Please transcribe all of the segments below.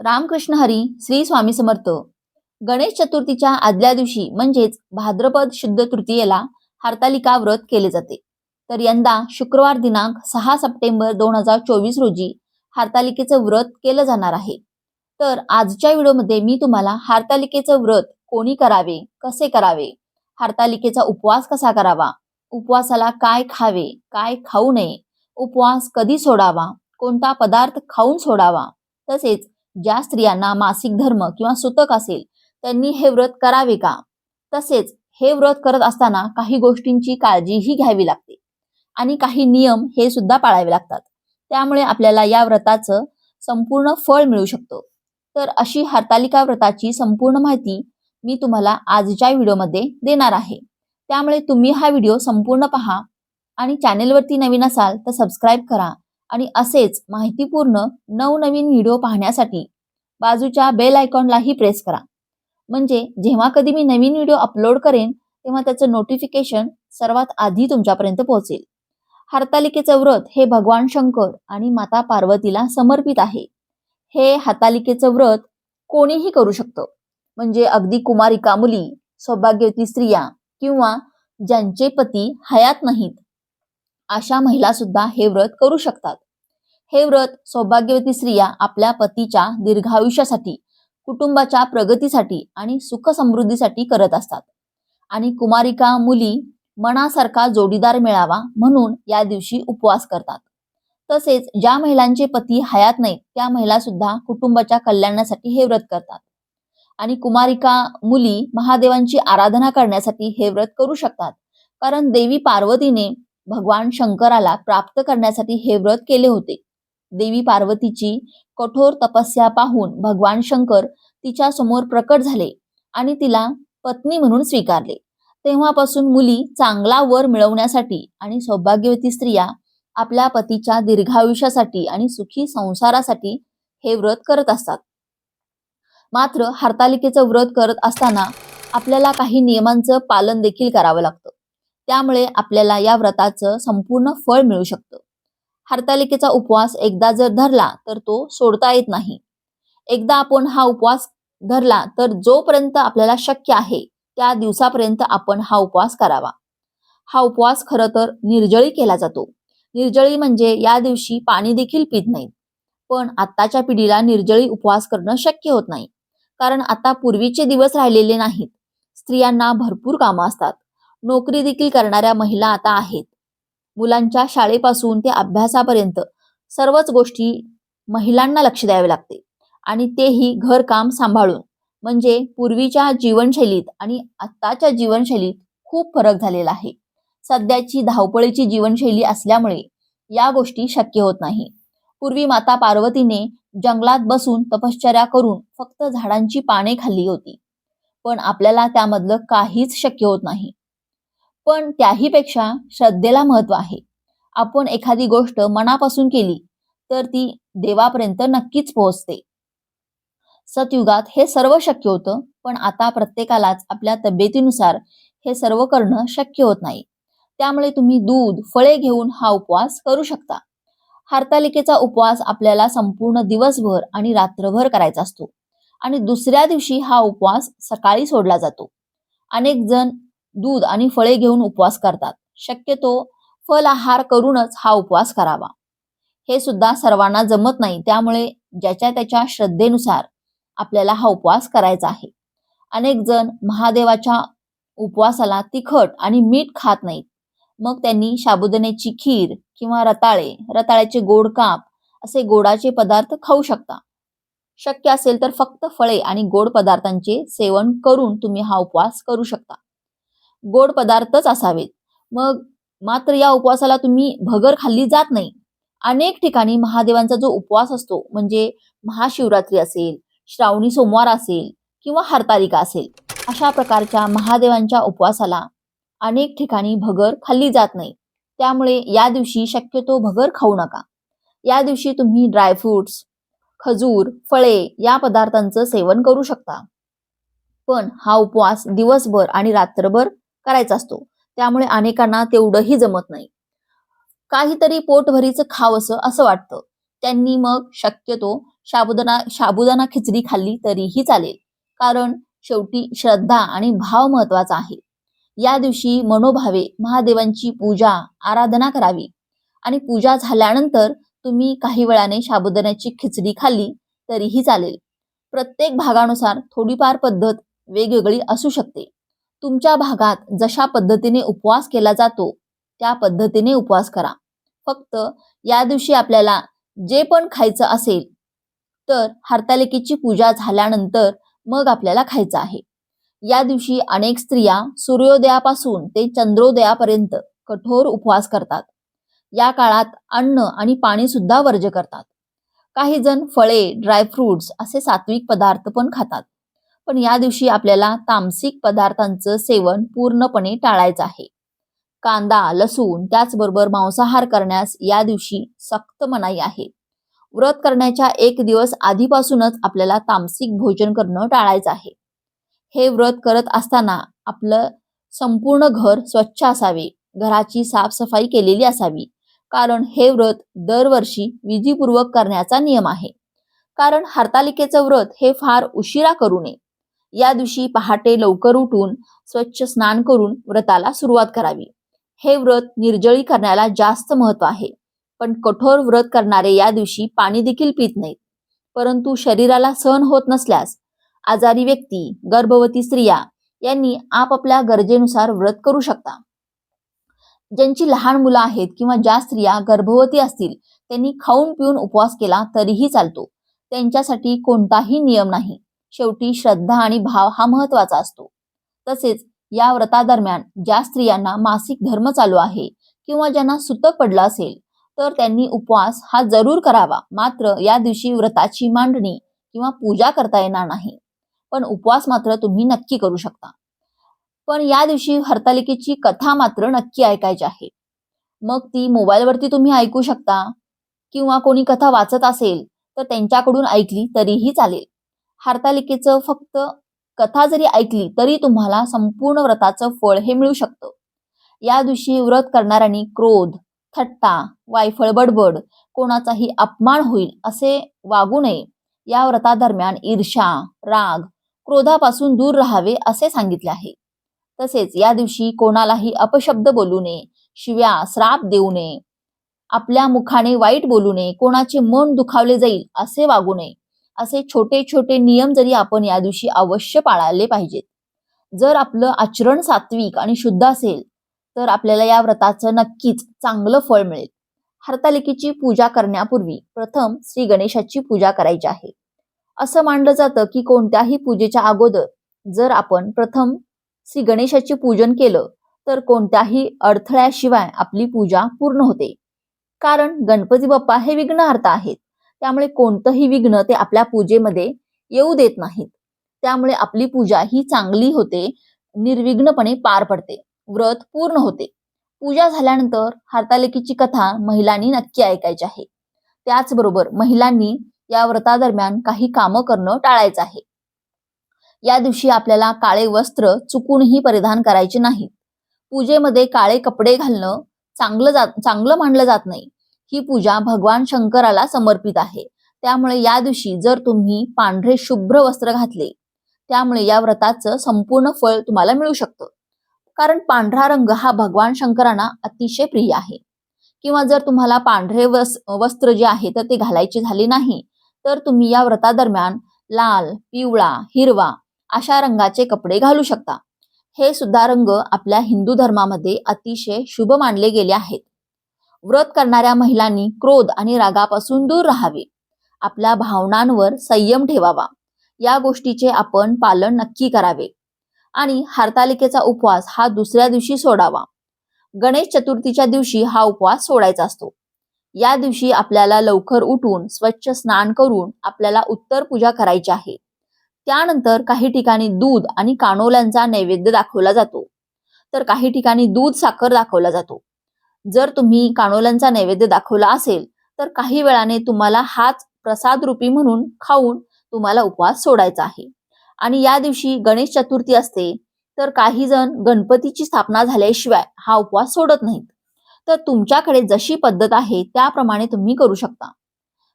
रामकृष्ण हरी श्री स्वामी समर्थ. गणेश चतुर्थीच्या आदल्या दिवशी म्हणजेच भाद्रपद शुद्ध तृतीयेला हरतालिका व्रत केले जाते. तर यंदा शुक्रवार दिनांक सहा सप्टेंबर दोन हजार चोवीस रोजी हरतालिकेचं व्रत केलं जाणार आहे. तर आजच्या व्हिडिओमध्ये मी तुम्हाला हरतालिकेचं व्रत कोणी करावे कसे करावे हरतालिकेचा उपवास कसा करावा उपवासाला काय खावे काय खाऊ नये उपवास कधी सोडावा कोणता पदार्थ खाऊन सोडावा तसेच ज्या स्त्रियांना मासिक धर्म किंवा सुतक असेल त्यांनी हे व्रत करावे का? तसेच हे व्रत करत असताना काही गोष्टींची काळजीही घ्यावी लागते. आणि काही नियम हे सुद्धा पाळावे लागतात. त्यामुळे आपल्याला या व्रताचं संपूर्ण फळ मिळू शकतो. तर अशी हरतालिका व्रताची संपूर्ण माहिती मी तुम्हाला आजच्या व्हिडिओमध्ये देणार आहे. त्यामुळे तुम्ही हा व्हिडिओ संपूर्ण पहा आणि चॅनेलवरती नवीन असाल तर सबस्क्राईब करा. आणि असेच माहितीपूर्ण नवनवीन व्हिडिओ पाहण्यासाठी बाजूच्या बेल आयकॉनलाही प्रेस करा. म्हणजे जेव्हा कधी मी नवीन व्हिडिओ अपलोड करेन तेव्हा त्याचं नोटिफिकेशन सर्वात आधी तुमच्यापर्यंत पोहोचेल. हरतालिकेचं व्रत हे भगवान शंकर आणि माता पार्वतीला समर्पित आहे. हे हरतालिकेचं व्रत कोणीही करू शकतं. म्हणजे अगदी कुमारिका मुली सौभाग्यवती स्त्रिया किंवा ज्यांचे पती हयात नाहीत अशा महिला सुद्धा हे व्रत करू शकतात. हे व्रत सौभाग्यवती स्त्रिया आपल्या पतीच्या दीर्घायुष्यासाठी कुटुंबाच्या प्रगतीसाठी आणि सुख समृद्धीसाठी करत असतात. आणि कुमारिका मुली मनासारखा जोडीदार मिळावा म्हणून या दिवशी उपवास करतात. तसेच ज्या महिलांचे पती हयात नाहीत त्या महिला सुद्धा कुटुंबाच्या कल्याणासाठी हे व्रत करतात. आणि कुमारिका मुली महादेवांची आराधना करण्यासाठी हे व्रत करू शकतात. कारण देवी पार्वतीने भगवान शंकराला प्राप्त करण्यासाठी हे व्रत केले होते. देवी पार्वतीची कठोर तपस्या पाहून भगवान शंकर तिच्या समोर प्रकट झाले आणि तिला पत्नी म्हणून स्वीकारले. तेव्हापासून मुली चांगला वर मिळवण्यासाठी आणि सौभाग्यवती स्त्रिया आपल्या पतीच्या दीर्घायुष्यासाठी आणि सुखी संसारासाठी हे व्रत करत असतात. मात्र हरतालिकेचं व्रत करत असताना आपल्याला काही नियमांचं पालन देखील करावं लागतं. त्यामुळे आपल्याला या व्रताचं संपूर्ण फळ मिळू शकतं. हरतालिकेचा उपवास एकदा जर धरला तर तो सोडता येत नाही. एकदा आपण हा उपवास धरला तर जोपर्यंत आपल्याला शक्य आहे त्या दिवसापर्यंत आपण हा उपवास करावा. हा उपवास खरं तर निर्जळी केला जातो. निर्जळी म्हणजे या दिवशी पाणी देखील पित नाहीत पण आत्ताच्या पिढीला निर्जळी उपवास करणं शक्य होत नाही. कारण आता पूर्वीचे दिवस राहिलेले नाहीत. स्त्रियांना भरपूर कामं असतात. नोकरी देखील करणाऱ्या महिला आता आहेत. मुलांच्या शाळेपासून ते अभ्यासापर्यंत सर्वच गोष्टी महिलांना लक्ष द्यावे लागते. आणि तेही घरकाम सांभाळून. म्हणजे पूर्वीच्या जीवनशैलीत आणि आत्ताच्या जीवनशैलीत खूप फरक झालेला आहे. सध्याची धावपळीची जीवनशैली असल्यामुळे या गोष्टी शक्य होत नाही. पूर्वी माता पार्वतीने जंगलात बसून तपश्चर्या करून फक्त झाडांची पाने खाल्ली होती. पण आपल्याला त्यामधलं काहीच शक्य होत नाही. पण त्याही पेक्षा श्रद्धेला महत्त्व आहे. आपण एखादी गोष्ट मनापासून केली तर ती देवापर्यंत नक्कीच पोहोचते. सतयुगात हे सर्व शक्य होतं पण आता प्रत्येकालाच आपल्या तब्येतीनुसार हे सर्व करणं शक्य होत नाही. त्यामुळे तुम्ही दूध फळे घेऊन हा उपवास करू शकता. हरतालिकेचा उपवास आपल्याला संपूर्ण दिवसभर आणि रात्रभर करायचा असतो. आणि दुसऱ्या दिवशी हा उपवास सकाळी सोडला जातो. अनेक जण दूध आणि फळे घेऊन उपवास करतात. शक्यतो फल आहार करूनच हा उपवास करावा. हे सुद्धा सर्वांना जमत नाही. त्यामुळे ज्याच्या त्याच्या श्रद्धेनुसार आपल्याला हा उपवास करायचा आहे. अनेक जण महादेवाच्या उपवासाला तिखट आणि मीठ खात नाहीत. मग त्यांनी साबुदाण्याची खीर किंवा रताळे रताळ्याचे गोड काप असे गोडाचे पदार्थ खाऊ शकता. शक्य असेल तर फक्त फळे आणि गोड पदार्थांचे सेवन करून तुम्ही हा उपवास करू शकता. गोड पदार्थच असावेत. मग मात्र या उपवासाला तुम्ही भगर खाल्ली जात नाही. अनेक ठिकाणी महादेवांचा जो उपवास असतो म्हणजे महाशिवरात्री असेल श्रावणी सोमवार असेल किंवा हरतालिका असेल अशा प्रकारच्या महादेवांच्या उपवासाला अनेक ठिकाणी भगर खाल्ली जात नाही. त्यामुळे या दिवशी शक्यतो भगर खाऊ नका. या दिवशी तुम्ही ड्रायफ्रुट्स खजूर फळे या पदार्थांचं सेवन करू शकता. पण हा उपवास दिवसभर आणि रात्रभर करायचा असतो. त्यामुळे अनेकांना तेवढंही जमत नाही. काहीतरी पोटभरीचं खावंसं असं वाटतं. त्यांनी मग शक्यतो शाबुदाना शाबुदाना खिचडी खाल्ली तरीही चालेल. कारण शेवटी श्रद्धा आणि भाव महत्त्वाचा आहे. या दिवशी मनोभावे महादेवांची पूजा आराधना करावी. आणि पूजा झाल्यानंतर तुम्ही काही वेळाने साबुदाण्याची खिचडी खाल्ली तरीही चालेल. प्रत्येक भागानुसार थोडीफार पद्धत वेगवेगळी असू शकते. तुमच्या भागात जशा पद्धतीने उपवास केला जातो त्या पद्धतीने उपवास करा. फक्त या दिवशी आपल्याला जे पण खायचं असेल तर हरतालिकेची पूजा झाल्यानंतर मग आपल्याला खायचं आहे. या दिवशी अनेक स्त्रिया सूर्योदयापासून ते चंद्रोदयापर्यंत कठोर उपवास करतात. या काळात अन्न आणि पाणी सुद्धा वर्ज्य करतात. काही जण फळे ड्रायफ्रुट्स असे सात्विक पदार्थ पण खातात. पण या दिवशी आपल्याला तामसिक पदार्थांचं सेवन पूर्णपणे टाळायचं आहे. कांदा लसूण त्याचबरोबर मांसाहार करण्यास या दिवशी सक्त मनाई आहे. व्रत करण्याच्या एक दिवस आधीपासूनच आपल्याला तामसिक भोजन करणं टाळायचं आहे. हे व्रत करत असताना आपलं संपूर्ण घर स्वच्छ असावे घराची साफसफाई केलेली असावी कारण हे व्रत दरवर्षी विधीपूर्वक करण्याचा नियम आहे. कारण हरतालिकेचं व्रत हे फार उशिरा करू नये. या दिवशी पहाटे लवकर उठून स्वच्छ स्नान करून व्रताला सुरुवात करावी. हे व्रत निर्जळी करण्याला जास्त महत्त्व आहे. पण कठोर व्रत करणारे या दिवशी पाणी देखील पित नाहीत. परंतु शरीराला सहन होत नसल्यास आजारी व्यक्ती गर्भवती स्त्रिया यांनी आपापल्या गरजेनुसार व्रत करू शकता. ज्यांची लहान मुलं आहेत किंवा ज्या स्त्रिया गर्भवती असतील त्यांनी खाऊन पिऊन उपवास केला तरीही चालतो. त्यांच्यासाठी कोणताही नियम नाही. शेवटी श्रद्धा आणि भाव हा महत्त्वाचा असतो. तसेच या व्रतादरम्यान ज्या स्त्रियांना मासिक धर्म चालू आहे किंवा ज्यांना सुतक पडलं असेल तर त्यांनी उपवास हा जरूर करावा. मात्र या दिवशी व्रताची मांडणी किंवा पूजा करता येणार नाही. पण उपवास मात्र तुम्ही नक्की करू शकता. पण या दिवशी हरतालिकेची कथा मात्र नक्की ऐकायची आहे. मग ती मोबाईलवरती तुम्ही ऐकू शकता. किंवा कोणी कथा वाचत असेल तर त्यांच्याकडून ऐकली तरीही चालेल. हरतालिकेचं फक्त कथा जरी ऐकली तरी तुम्हाला संपूर्ण व्रताचं फळ हे मिळू शकतं. या दिवशी व्रत करणाऱ्यांनी क्रोध थट्टा वायफळ बडबड कोणाचाही अपमान होईल असे वागू नये. या व्रतादरम्यान ईर्षा राग क्रोधापासून दूर राहावे असे सांगितले आहे. तसेच या दिवशी कोणालाही अपशब्द बोलू नये शिव्या श्राप देऊ नये आपल्या मुखाने वाईट बोलू नये कोणाचे मन दुखावले जाईल असे वागू नये. असे छोटे छोटे नियम जरी आपण या दिवशी अवश्य पाळले पाहिजेत. जर आपलं आचरण सात्विक आणि शुद्ध असेल तर आपल्याला या व्रताचं नक्कीच चांगलं फळ मिळेल. हरतालिकेची पूजा करण्यापूर्वी प्रथम श्री गणेशाची पूजा करायची आहे. असं मानलं जातं की कोणत्याही पूजेच्या अगोदर जर आपण प्रथम श्री गणेशाचे पूजन केलं तर कोणत्याही अडथळ्याशिवाय आपली पूजा पूर्ण होते. कारण गणपती बाप्पा हे विघ्नहर्ता आहेत. त्यामुळे कोणतंही विघ्न ते आपल्या पूजेमध्ये येऊ देत नाहीत. त्यामुळे आपली पूजा ही चांगली होते निर्विघ्नपणे पार पडते व्रत पूर्ण होते. पूजा झाल्यानंतर हार्तालेखीची कथा महिलांनी नक्की ऐकायची आहे. त्याचबरोबर महिलांनी या व्रतादरम्यान काही कामं करणं टाळायचं आहे. या दिवशी आपल्याला काळे वस्त्र चुकूनही परिधान करायचे नाहीत. पूजेमध्ये काळे कपडे घालणं चांगलं जात चांगलं मानलं जात नाही. ही पूजा भगवान शंकराला समर्पित आहे. त्यामुळे या दिवशी जर तुम्ही पांढरे शुभ्र वस्त्र घातले त्यामुळे या व्रताचं संपूर्ण फळ तुम्हाला मिळू शकतं. कारण पांढरा रंग हा भगवान शंकरांना अतिशय प्रिय आहे. किंवा जर तुम्हाला पांढरे वस वस्त्र जे आहे तर ते घालायचे झाले नाही तर तुम्ही या व्रतादरम्यान लाल पिवळा हिरवा अशा रंगाचे कपडे घालू शकता. हे सुद्धा रंग आपल्या हिंदू धर्मामध्ये अतिशय शुभ मानले गेले आहेत. व्रत करणाऱ्या महिलांनी क्रोध आणि रागापासून दूर राहावे. आपल्या भावनांवर संयम ठेवावा. या गोष्टीचे आपण पालन नक्की करावे. आणि हरतालिकेचा उपवास हा दुसऱ्या दिवशी सोडावा. गणेश चतुर्थीच्या दिवशी हा उपवास सोडायचा असतो. या दिवशी आपल्याला लवकर उठून स्वच्छ स्नान करून आपल्याला उत्तर पूजा करायची आहे. त्यानंतर काही ठिकाणी दूध आणि कानोल्यांचा नैवेद्य दाखवला जातो. तर काही ठिकाणी दूध साखर दाखवला जातो. जर तुम्ही कानोल्यांचा नैवेद्य दाखवला असेल तर काही वेळाने तुम्हाला हाच प्रसाद रूपी म्हणून खाऊन तुम्हाला उपवास सोडायचा आहे. आणि या दिवशी गणेश चतुर्थी असते तर काही जण गणपतीची स्थापना झाल्याशिवाय हा उपवास सोडत नाहीत. तर तुमच्याकडे जशी पद्धत आहे त्याप्रमाणे तुम्ही करू शकता.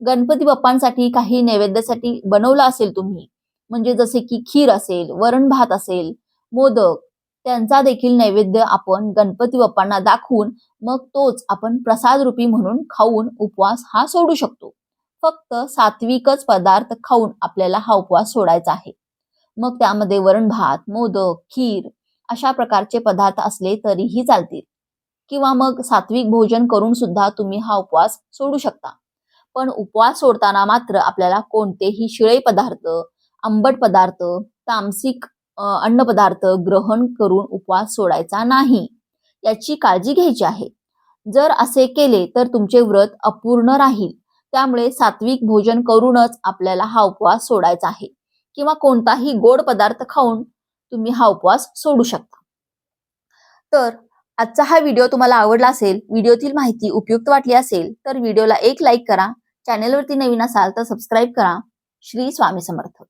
गणपती बाप्पांसाठी काही नैवेद्यासाठी बनवलं असेल तुम्ही म्हणजे जसे की खीर असेल वरण भात असेल मोदक त्यांचा देखील नैवेद्य आपण गणपती बाप्पांना दाखवून मग तोच आपण प्रसाद रूपी म्हणून खाऊन उपवास हा सोडू शकतो. फक्त सात्विकच पदार्थ खाऊन आपल्याला हा उपवास सोडायचा आहे. मग त्यामध्ये वरण भात मोदक खीर अशा प्रकारचे पदार्थ असले तरीही चालतील. किंवा मग सात्विक भोजन करून सुद्धा तुम्ही हा उपवास सोडू शकता. पण उपवास सोडताना मात्र आपल्याला कोणतेही शिळे पदार्थ आंबट पदार्थ तामसिक अन्नपदार्थ ग्रहण करून उपवास सोडायचा नाही याची काळजी घ्यायची आहे. जर असे केले तर तुमचे व्रत अपूर्ण राहील. त्यामुळे सात्विक भोजन करूनच आपल्याला हा उपवास सोडायचा आहे. किंवा कोणताही गोड पदार्थ खाऊन तुम्ही हा उपवास सोडू शकता. तर आजचा हा व्हिडिओ तुम्हाला आवडला असेल व्हिडिओतील माहिती उपयुक्त वाटली असेल तर व्हिडिओला एक लाईक करा. चॅनेलवरती नवीन असाल तर सबस्क्राईब करा. श्री स्वामी समर्थ.